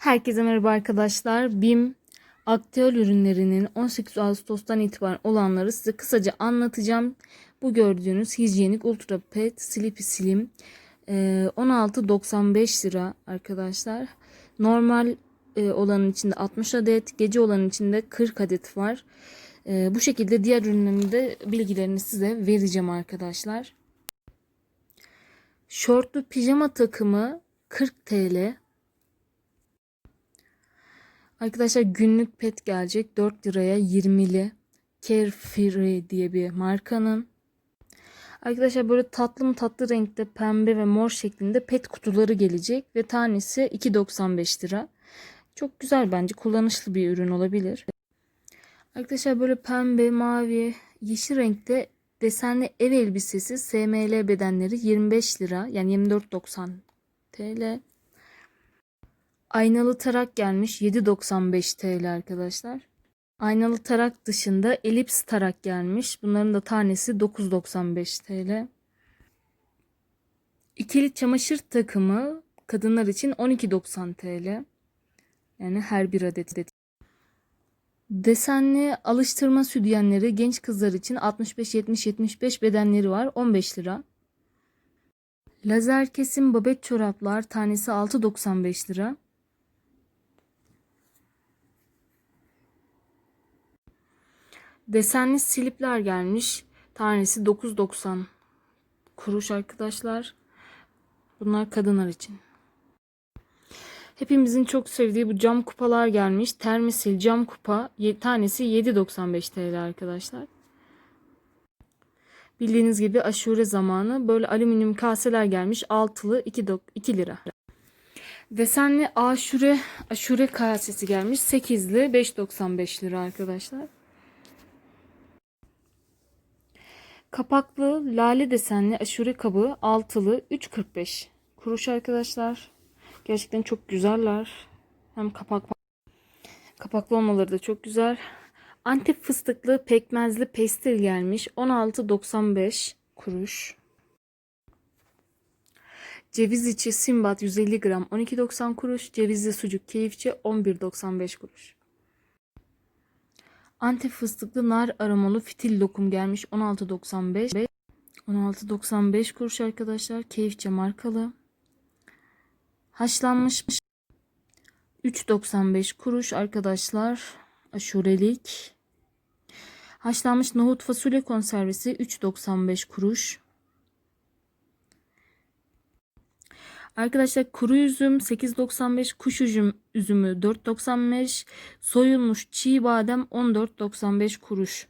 Herkese merhaba arkadaşlar. BİM aktüel ürünlerinin 18 Ağustos'tan itibaren olanları size kısaca anlatacağım. Bu gördüğünüz hijyenik Ultra Pet Sleepy Slim e, 16.95 lira arkadaşlar. Normal e, olanın içinde 60 adet, gece olanın içinde 40 adet var. E, bu şekilde diğer ürünlerin de bilgilerini size vereceğim arkadaşlar. Şortlu pijama takımı 40 TL. Arkadaşlar günlük pet gelecek 4 liraya 20'li. Carefree diye bir markanın. Arkadaşlar böyle tatlı mı tatlı renkte pembe ve mor şeklinde pet kutuları gelecek ve tanesi 2.95 lira. Çok güzel bence kullanışlı bir ürün olabilir. Arkadaşlar böyle pembe, mavi, yeşil renkte desenli ev elbisesi SML bedenleri 25 lira yani 24.90 TL. Aynalı tarak gelmiş 7.95 TL arkadaşlar. Aynalı tarak dışında elips tarak gelmiş. Bunların da tanesi 9.95 TL. İkili çamaşır takımı kadınlar için 12.90 TL. Yani her bir adet. Desenli alıştırma sütyenleri genç kızlar için 65-70-75 bedenleri var 15 lira. Lazer kesim babet çoraplar tanesi 6.95 lira. Desenli silipler gelmiş. Tanesi 9.90 kuruş arkadaşlar. Bunlar kadınlar için. Hepimizin çok sevdiği bu cam kupalar gelmiş. Termisil cam kupa tanesi 7.95 TL arkadaşlar. Bildiğiniz gibi aşure zamanı böyle alüminyum kaseler gelmiş. Altılı 2, 2 lira. Desenli aşure aşure kasesi gelmiş. 8'li 5.95 lira arkadaşlar. Kapaklı lale desenli aşure kabı altılı 3.45 kuruş arkadaşlar. Gerçekten çok güzeller. Hem kapak kapaklı olmaları da çok güzel. Antep fıstıklı pekmezli pestil gelmiş 16.95 kuruş. Ceviz içi simbat 150 gram 12.90 kuruş. Cevizli sucuk keyifçi 11.95 kuruş. Antep fıstıklı nar aromalı fitil lokum gelmiş 16.95. 16.95 kuruş arkadaşlar. Keyifçe markalı. Haşlanmış 3.95 kuruş arkadaşlar. Aşurelik. Haşlanmış nohut fasulye konservesi 3.95 kuruş. Arkadaşlar kuru üzüm 8.95, kuş üzüm, üzümü 4.95, soyulmuş çiğ badem 14.95 kuruş.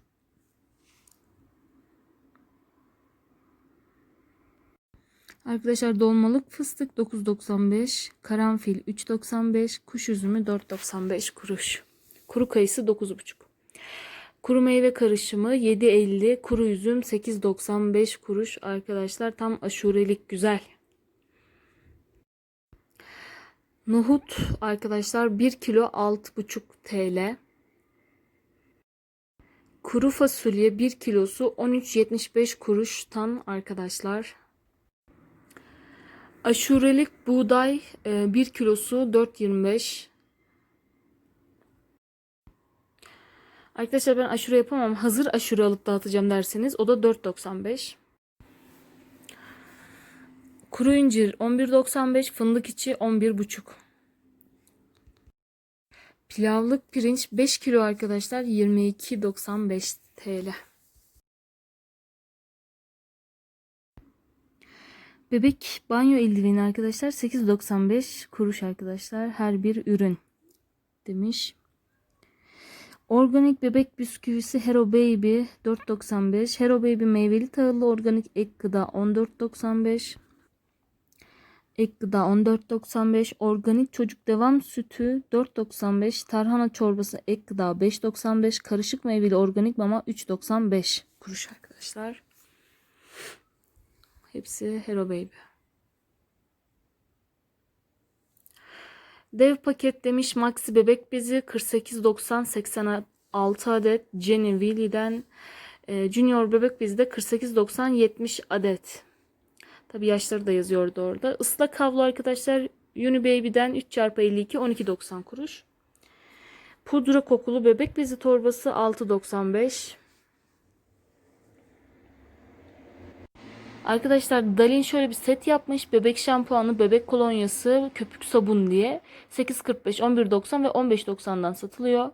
Arkadaşlar dolmalık fıstık 9.95, karanfil 3.95, kuş üzümü 4.95 kuruş. Kuru kayısı 9.5. Kuru meyve karışımı 7.50, kuru üzüm 8.95 kuruş. Arkadaşlar tam aşurelik güzel. Nohut arkadaşlar 1 kilo 6,5 TL. Kuru fasulye 1 kilosu 13.75 kuruştan arkadaşlar. Aşurelik buğday 1 kilosu 4.25. Arkadaşlar ben aşure yapamam. Hazır aşure alıp dağıtacağım derseniz o da 4.95. Kuru incir 11.95, fındık içi 11.5. Pilavlık pirinç 5 kilo arkadaşlar 22.95 TL. Bebek banyo eldiveni arkadaşlar 8.95 kuruş arkadaşlar her bir ürün demiş. Organik bebek bisküvisi Hero Baby 4.95. Hero Baby meyveli tahıllı organik ek gıda 14.95. Ek gıda 14.95, organik çocuk devam sütü 4.95, tarhana çorbası ek gıda 5.95, karışık meyveli organik mama 3.95 kuruş arkadaşlar. Hepsi Hero Baby. Dev paket demiş Maxi bebek bezi 48.90 86 adet. Jenny Willie'den e, Junior bebek bezi de 48.90 70 adet. Tabi yaşları da yazıyordu orada. Islak havlu arkadaşlar Unibaby'den 3x52 12.90 kuruş. Pudra kokulu bebek bezi torbası 6.95. Arkadaşlar Dalin şöyle bir set yapmış. Bebek şampuanı, bebek kolonyası, köpük sabun diye. 8.45, 11.90 ve 15.90'dan satılıyor.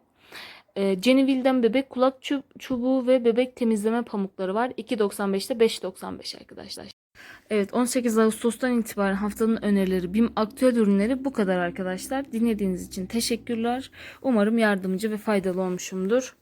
Ee, Jennyville'den bebek kulak çub- çubuğu ve bebek temizleme pamukları var. 2.95'te 5.95 arkadaşlar. Evet 18 Ağustos'tan itibaren haftanın önerileri BİM aktüel ürünleri bu kadar arkadaşlar. Dinlediğiniz için teşekkürler. Umarım yardımcı ve faydalı olmuşumdur.